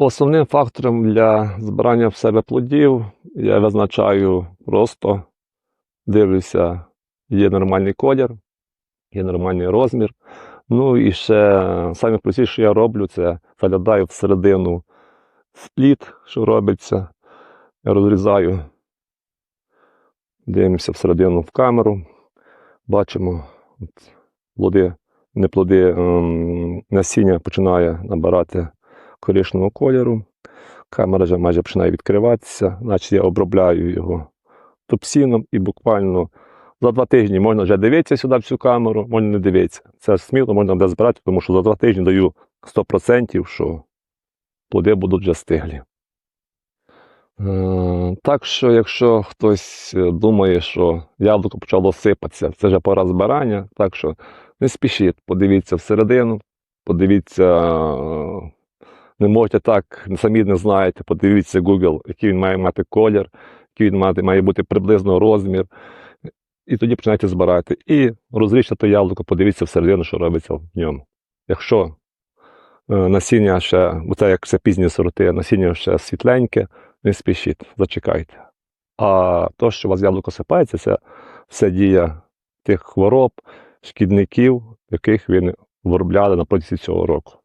Основним фактором для збирання в себе плодів я визначаю просто дивлюся, є нормальний колір, є нормальний розмір. Ну і ще саме простіше, що я роблю, це заглядаю всередину спліт, що робиться. Я розрізаю, дивимося всередину в камеру, бачимо плоди, не плоди, ем, насіння починає набирати коричневого кольору. Камера вже майже починає відкриватися, значить я обробляю його топсіном і буквально за два тижні можна вже дивитися сюди в цю камеру, можна не дивитися. Це сміло можна буде збирати, тому що за два тижні даю 100%, що плоди будуть вже стиглі. Е, Так що, якщо хтось е, думає, що яблуко почало сипатися, це вже пора збирання, так що не спішіть, подивіться всередину, подивіться, е, не можете так, самі не знаєте, подивіться Google, який він має мати колір, який він мати, має бути приблизно розмір. І тоді починайте збирати. І розріжте яблуко, подивіться всередину, що робиться в ньому. Якщо е, насіння ще, бо це як це пізні сорти, насіння ще світленьке, не спішіть, зачекайте. А то, що у вас яблуко сипається, це все дія тих хвороб, шкідників, яких ви виробляли протязі цього року.